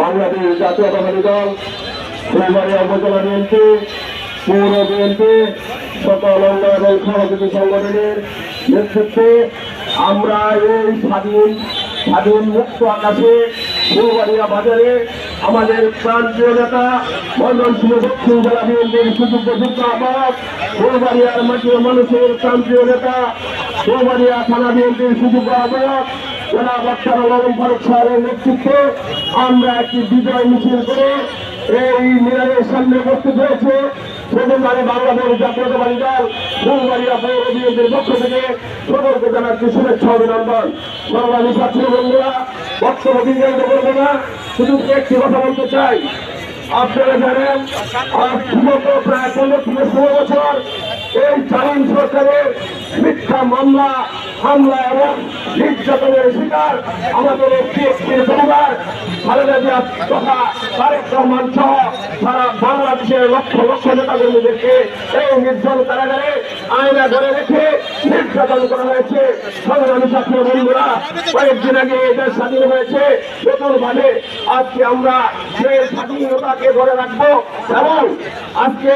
বাংলাদেশ জাতীয়তাবাদী দল ফুলবাড়িয়া উপজেলা বিএনপি, পৌর বিএনপি, সকল অঙ্গ এবং সহযোগী সংগঠনের নেতৃত্বে আমরা এই স্বাধীন স্বাধীন মুক্ত আকাশে ফুলবাড়িয়া বাজারে আমাদের প্রান্তীয় নেতা ময়মনসিংহ দক্ষিণ জেলা বিএনপির সুযোগ্য যুক্ত আহ্বায়ক ফুলবাড়িয়ার মাটির মানুষের প্রান্তীয় নেতা, ফুলবাড়িয়া থানা বিএনপির সুযোগ্য আহ্বায়ক জনাব আক্তার আলম ফারুক সাহেবের নেতৃত্বে আমরা একটি বিজয় মিছিল করে এই মিনারের সামনে উপস্থিত হয়েছে প্রথমবারে বাংলাদেশ জাতীয়তাবাদী দল, ফুলবাড়িয়া পৌর বিএনপির পক্ষ থেকে সকলকে জানাচ্ছি শুভেচ্ছা অভিনন্দন। সংগ্রামী ছাত্র বন্ধুরা, বক্তব্য দীর্ঘায়িত করব না, শুধু একটি কথা বলতে চাই। আপনারা জানেন প্রায় পনেরো থেকে ষোলো বছর এই চালান সরকারের মিথ্যা মামলা, হামলা এবং নির্যাতনের শিকার আমাদের পরিবার, খালেদা জিয়া তথা তারেক রহমান সহ সারা বাংলাদেশের লক্ষ লক্ষ নেতাকর্মীদেরকে এই নির্জন কারাগারে আয়না ধরে রেখে নির্যাতন করা হয়েছে। সংগ্রামী ছাত্র বন্ধুরা, কয়েকদিন আগে এদের স্বাধীন হয়েছে। নতুন ভাবে আজকে আমরা সেই স্বাধীনতাকে ধরে রাখব এবং আজকে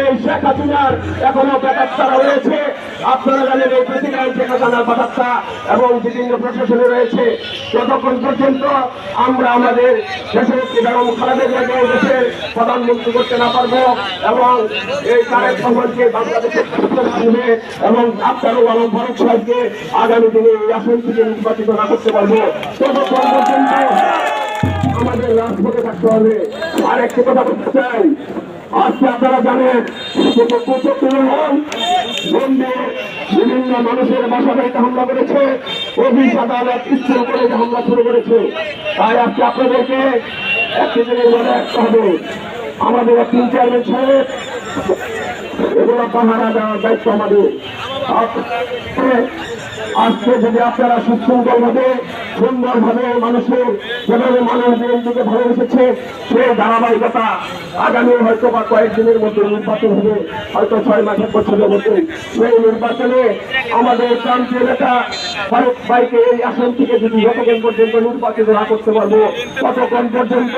এই শেখ হাসিনার এখনও বেকারতারা রয়েছে। আপনারা জানেন এই প্রেসিডেন্ট শেখ হাসিনার বাধাত্তা এবং বিভিন্ন প্রশাসনে রয়েছে। যতক্ষণ পর্যন্ত আমরা আমাদের দেশের বেগম খালেদা জিয়াকে দেশের প্রধানমন্ত্রী করতে না পারব এবং এই তারেক রহমানকে বাংলাদেশের এবং আফতারুল আলম ফারুক সাহেবকে আগামী দিনে এই আসন থেকে নির্বাচিত না করতে পারব। ততক্ষণ পর্যন্ত আমাদের রাজপথে থাকতে হবে। আর একটি কথা বলতে চাই। আজকে আপনারা জানেন বিভিন্ন মানুষের বাসা বাড়িতে হামলা করেছে অফিস আদালত স্কুল কলেজে হামলা শুরু করেছে। তাই আজকে আপনাদেরকে একটি জিনিস মনে রাখতে হবে। আমাদের একটি চেয়ারম্যান সাহেব, এগুলো পাহারা দেওয়ার দায়িত্ব আমাদের। আজকে যদি আপনারা সুশৃঙ্খল ভাবে সুন্দর ভাবে মানুষের যেভাবে মানুষ বিএনপিকে ভালোবেসেছে সেই ধারাবাহিকতা আগামী হয়তো বা কয়েকদিনের মধ্যে নির্বাচন হবে, হয়তো ছয় মাস বছরের মধ্যে। সেই নির্বাচনে আমাদের প্রান্তীয় নেতা ফারুক ভাইকে এই আসন থেকে যদি যতক্ষণ পর্যন্ত নির্বাচিত না করতে পারব, ততক্ষণ পর্যন্ত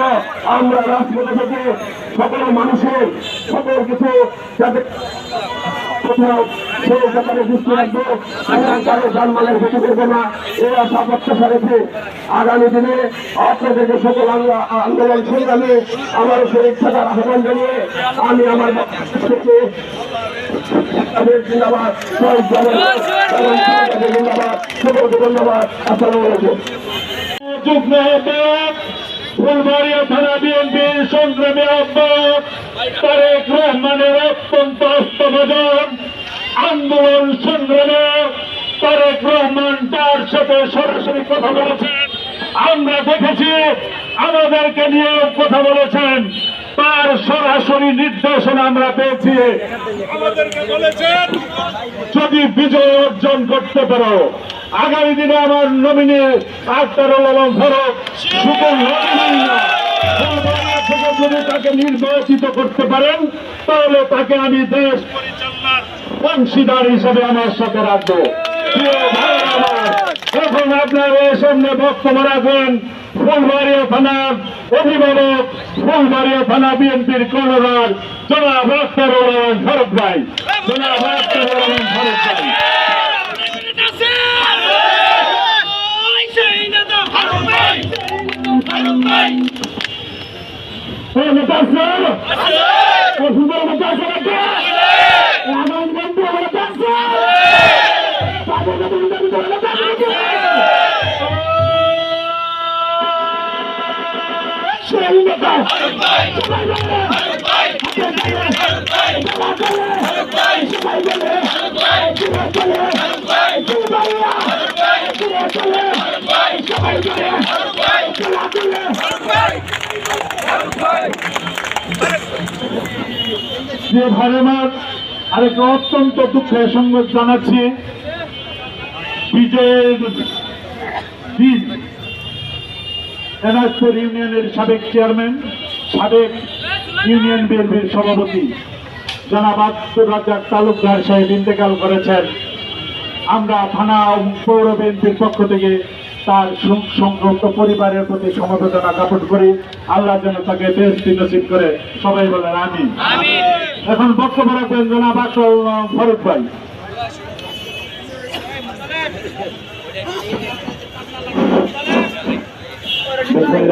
আমরা রাজপথে থেকে সকল মানুষের সকল কিছু যাতে কোথাও সেই ব্যাপারে দৃষ্টি রাখব না এই আশা প্রত্যাশা রেখে আগামী দিনে আপনাদেরকে সকল আন্দো- আন্দোলন সংগ্রামে আমার শরীর থাকার আহ্বান জানিয়ে আমি আমার থেকে তাদের জিন্দাবাদ সকলকে ধন্যবাদ আসসালামু আলাইকুম ফুলবাড়িয়া থানা বিএনপির সংগ্রামী আহ্বায়ক তারেক রহমানের অত্যন্ত অস্তমজন আন্দোলন সংগ্রামে তারেক রহমান তার সাথে সরাসরি কথা বলেছেন। আমরা দেখেছি আমাদেরকে নিয়েও কথা বলেছেন। তার সরাসরি নির্দেশনা আমরা পেয়েছি। আমাদেরকে বলেছেন যদি বিজয় অর্জন করতে পারো আগামী দিনে আমার নমিনি ফুলবাড়িয়া থেকে যদি তাকে নির্বাচিত করতে পারেন, তাহলে তাকে আমি দেশ পরিচালনার অংশীদার হিসেবে আমার সাথে রাখব। এখন আপনার এই সামনে বক্তব্য রাখবেন ফুলবাড়িয়া থানার অভিভাবক, ফুলবাড়িয়া থানা বিএনপির কর্ণধার জনাব আক্তারুল আলম ফারুক ভাই। জনাব আক্তারুল আলম ফারুক ভাই ও নেতা আছে? ও সুন্দর নেতা আছে নাকি? ও আমার বন্ধু আমার নেতা আছে? তাদের নেতা নেতা নেতা নেতা আছে নাকি? সেই নেতা। সবাই বলে। সবাই বলে। আরেকটা অত্যন্ত দুঃখের জানাচ্ছি। বিজয়ের ইউনিয়নের সাবেক চেয়ারম্যান, সাবেক ইউনিয়ন বিএনপির সভাপতি জনাব আব্দুর রাজ্জাক তালুকদার সাহেব ইন্তেকাল করেছেন। আমরা থানা পৌর বিএনপির পক্ষ থেকে তার সংযুক্ত পরিবারের প্রতি সমবেদনা জ্ঞাপন করি। আল্লাহ যেন তাকে বেশ নসিব করে। সবাই বলেন আমি এখন বক্তব্য রাখবেন জনাব আসল ফরুক ভাই।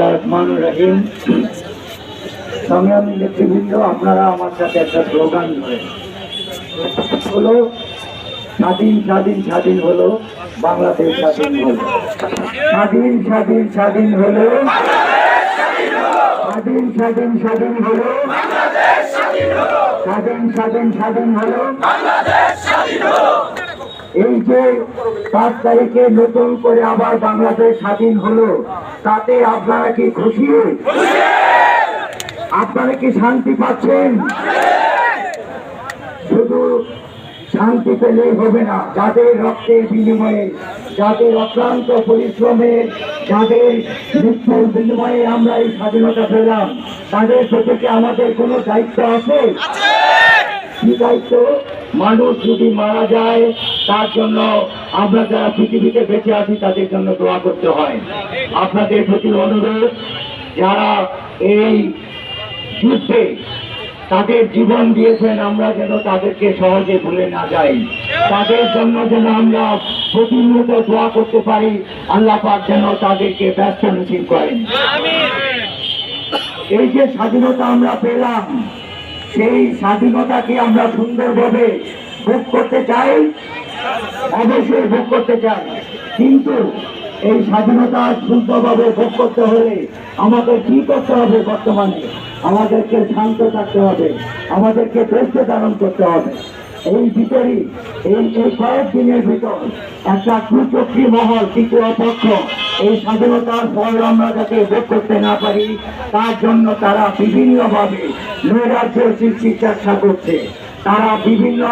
রহমানুর রহিম সংগ্রামী নেতৃবৃন্দ আপনারা আমার সাথে একটা স্লোগান ধরেন। হলো স্বাধীন স্বাধীন স্বাধীন হলো। বাংলাদেশ স্বাধীন হলো। স্বাধীন স্বাধীন স্বাধীন হলো। স্বাধীন স্বাধীন স্বাধীন হলো। স্বাধীন স্বাধীন স্বাধীন হলো। এই যে পাঁচ তারিখে নতুন করে আবার বাংলাদেশ স্বাধীন হলো, তাতে আপনারা কি খুশি? আপনারা কি শান্তি পাচ্ছেন? শুধু শান্তি পেলেই হবে না। যাদের রক্তের বিনিময়ে, যাদের অক্লান্ত পরিশ্রমের যাদের মৃত্যুর বিনিময়ে আমরা এই স্বাধীনতা পেলাম, তাদের প্রতি আমাদের কোনো দায়িত্ব আছে? কি দায়িত্ব? মানুষ যদি মারা যায়, তার জন্য আমরা যারা পৃথিবীতে বেঁচে আছি, তাদের জন্য দোয়া করতে হয়। আপনাদের প্রতি অনুরোধ, যারা এই যুদ্ধে তাদের জীবন দিয়েছেন আমরা যেন তাদেরকে সহজে ভুলে না যাই। তাদের জন্য যেন আমরা প্রতিনিয়ত দোয়া করতে পারি আল্লাহ পাক যেন তাদেরকে ব্যস্ত নসিব করেন। এই যে স্বাধীনতা আমরা পেলাম সেই স্বাধীনতাকে আমরা সুন্দরভাবে ভোগ করতে চাই অবশ্যই ভোগ করতে চাই। কিন্তু এই স্বাধীনতা সুন্দরভাবে ভোগ করতে হলে আমাদের কি করতে হবে বর্তমানে? আমাদেরকে শান্ত থাকতে হবে, আমাদেরকে ধৈর্য ধারণ করতে হবে। এই ভিতরই, এই এই কয়েকদিনের ভিতর একটা কুচক্রী মহল তৃতীয় পক্ষ এই স্বাধীনতার ফল আমরা যাতে ভোগ করতে না পারি, তার জন্য তারা বিভিন্নভাবে নৈরাজ্য সৃষ্টির চেষ্টা করছে। তারা বিভিন্ন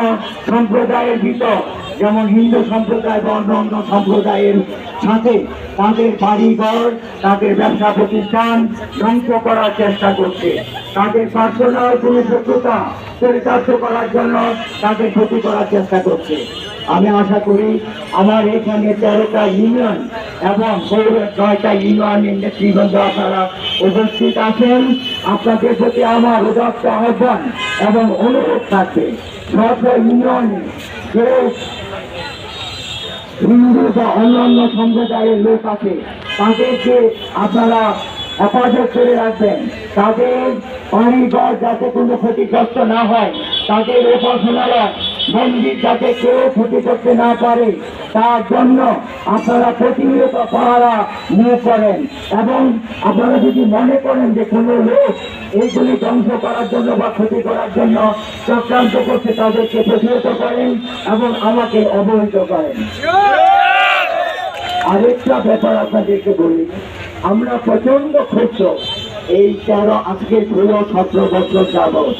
সম্প্রদায়ের ভিতর যেমন হিন্দু সম্প্রদায় বা অন্য অন্য সম্প্রদায়ের সাথে তাদের বাড়িঘর, তাদের ব্যবসা প্রতিষ্ঠান ধ্বংস করার চেষ্টা করছে। তাদের পার্সোনাল কোনো শত্রুতা চরিতার্থ করার জন্য তাদের ক্ষতি করার চেষ্টা করছে। আমি আশা করি আমার এখানে তেরোটা ইউনিয়ন এবং নয়টা ইউনিয়নের নেতৃবৃন্দ আপনারা উপস্থিত আছেন। আপনাদের প্রতি আমার উদাত্ত আহ্বান এবং অনুরোধ থাকবে। সব ইউনিয়নে যে হিন্দু বা অন্যান্য সম্প্রদায়ের লোক আছে, তাদেরকে আপনারা হেফাজত করে রাখবেন। তাদের বাড়িঘর যাতে কোনো ক্ষতিগ্রস্ত না হয়, তাদের উপাসনালয় মন্দির যাতে কেউ ক্ষতি করতে না পারে, তার জন্য আপনারা প্রতিনিয়ত পাহারা নিয়ে করেন। এবং আপনারা যদি মনে করেন যে কোনো লোক এইগুলি ধ্বংস করার জন্য বা ক্ষতি করার জন্য চক্রান্ত করছে, তাদেরকে প্রতিহত করেন এবং আমাকে অবহিত করেন। আরেকটা ব্যাপার আপনাদেরকে বলি, আমরা প্রচণ্ড ক্ষুদ্র এই তেরো আজকে ষোলো, সতেরো বছর যাবৎ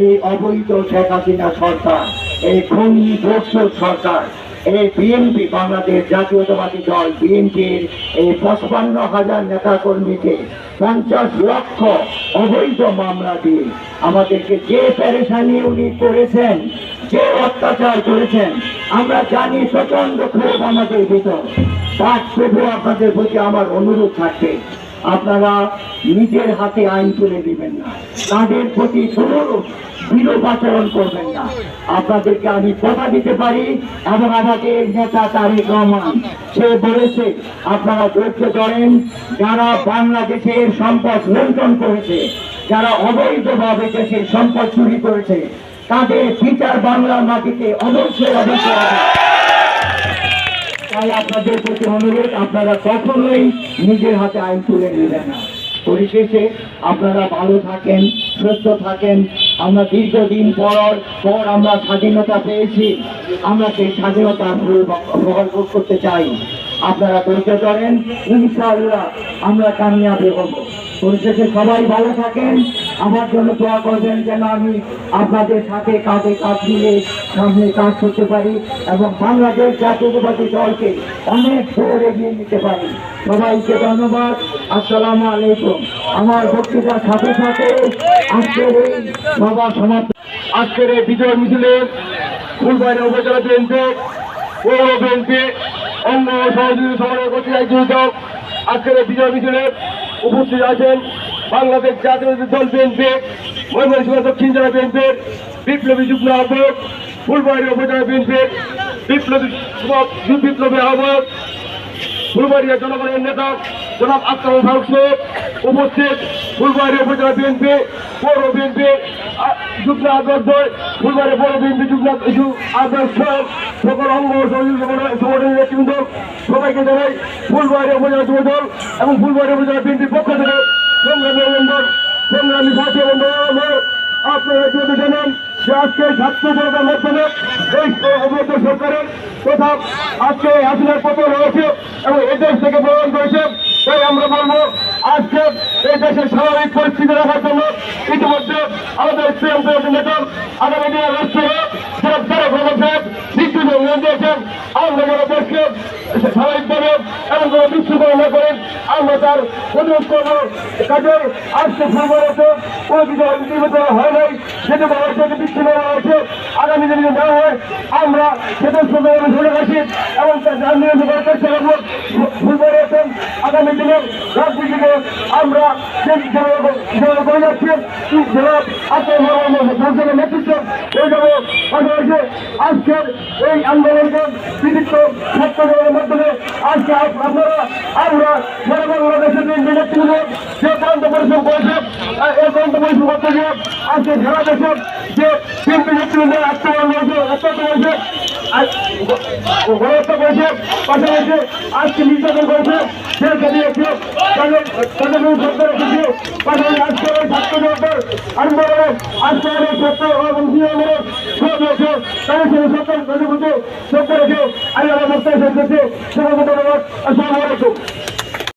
এই অবৈধ শেখ হাসিনা সরকার এই খনি দর্শক সরকার, এই বিএনপি, বাংলাদেশ জাতীয়তাবাদী দল, বিএনপির এই পঁচপান্ন হাজার নেতা কর্মীকে পঞ্চাশ লক্ষ অবৈধ মামলা দিয়ে আমাদেরকে যে প্যারেশানি উনি করেছেন, যে অত্যাচার করেছেন, আমরা জানি প্রচণ্ড ক্ষোভ আমাদের ভিতর। তার তবু আপনাদের প্রতি আমার অনুরোধ থাকবে আপনারা নিজের হাতে আইন তুলে দিবেন না। তাদের প্রতি কোনো আচরণ করবেন না। আপনাদেরকে আমি কথা দিতে পারি এবং আমাদের নেতা তারেক রহমান, সে বলেছে, আপনারা ধৈর্য ধরেন, যারা বাংলাদেশের সম্পদ লুণ্ঠন করেছে, যারা অবৈধভাবে দেশের সম্পদ চুরি করেছে, তাদের বিচার বাংলার মাটিতে অবশ্যই অবশ্যই তাই আপনাদের প্রতি অনুরোধ, আপনারা কখনোই নিজের হাতে আইন তুলে নেবেন না। পরিশেষে আপনারা ভালো থাকেন, সুস্থ থাকেন। আমরা দীর্ঘদিন পর পর আমরা স্বাধীনতা পেয়েছি। আমরা সেই স্বাধীনতা প্রকল্প করতে চাই। আপনারা ধৈর্য করেন ইনশাআল্লাহ আমরা কামিয়াবি হব। পরিশেষে সবাই ভালো থাকেন। আমার জন্য দোয়া করবেন যেন আমি আপনাদের সাথে কাঁধে কাঁধ মিলে সামনে কাজ করতে পারি এবং বাংলাদেশ জাতীয়তাবাদী দলকে অনেক দূর এগিয়ে নিতে পারি। সবাইকে ধন্যবাদ। আসসালামু আলাইকুম। আমার বক্তৃতার সাথে সাথে আজকের এই সভা সমাপ্ত। আজকের এই বিজয় মিছিলে ফুলবাড়ি উপজেলা বিএনপি পৌর বিএনপি অঙ্গ সহযোগী সমাজের আজকের এই বিজয় মিছিলে উপস্থিত আছেন বাংলাদেশ জাতীয় দল বিএনপি ময়মনসিংহ দক্ষিণ জেলা বিএনপির বিপ্লবী যুগ্ম আহ্বায়ক ফুলবাড়ি উপজেলা বিএনপির বিপ্লবী যুবক যুব বিপ্লবী আহ্বায়ক, ফুলবাড়িয়া জনগণের নেতা জনাব আক্তার ফারুক সাহেব উপস্থিত ফুলবাড়ি উপজেলা বিএনপি পৌর বিএনপি যুগ্ম আদর্শ ফুলবাড়ি পৌর বিএনপি যুগ্ম আদর্শ। সকল অঙ্গ সংগঠনের নেতৃবৃন্দ, সবাইকে জানাই, ফুলবাড়ি উপজেলা যুবদল এবং ফুলবাড়ি উপজেলা বিএনপির পক্ষ থেকে সংগ্রামী বন্ধন সংগ্রামী সাথী বন্ধন আপনারা যদি জানেন যে আজকে ছাত্র জনতার মাধ্যমে এই অবৈধ সরকারের তথা আজকে এবং এই থেকে প্রদান করেছে তাই আমরা বলব, আজকে এই দেশের স্বাভাবিক পরিস্থিতি রাখার জন্য ইতিমধ্যে আমাদের প্রিয়ান্ত নেতা, আগামী দিনে রাষ্ট্রীয় সাহেব তারা সাহেব দিয়েছেন আমরা যেন দেশকে আমরা তার অনুরোধ করব। কাজে আজকে ফুলবাড়িতে কোনো কিছু সেটা যে বিচ্ছিন্ন হয়েছে। আগামী দিনে হয়, আমরা সঙ্গে ধরে রাখি এবং তার যান নিয়ন্ত্রণ করার চেষ্টা করব। ফুলবাড়িতে আগামী দিনে রাজনীতিকে আমরা করে যাচ্ছি আত্মসংসদের নেতৃত্ব পাশাপাশি আজকের এই আন্দোলনকে কৃতিত্ব ছাত্রদের মাধ্যমে আজকে আপ- আপনারা আমরা সারা বাংলাদেশের নেতৃত্ব যে প্রান্ত পরিশ্রম করেছে এই প্রান্ত পরিশ্রম করতে গিয়ে আজকে সারা দেশে যে তিনটি নেতৃত্বের আত্মবান রয়েছে অত্যন্ত রয়েছে গণহত্যা করেছে পাশাপাশি আজকে নির্যাতন করেছে জেলকে দিয়েছে তাদের তাদের সরকার রেখেছে। পাশাপাশি আজকে ওই ছাত্র জনতার আন্দোলনে আজকে অনেক ছাত্র এবং বিএমএর সব রয়েছে তাদের সঙ্গে সরকার তাদের মধ্যে সরকার রেখে আল্লাহ মুক্তায় শেষ করছে। ধন্যবাদ। আসসালামু আলাইকুম।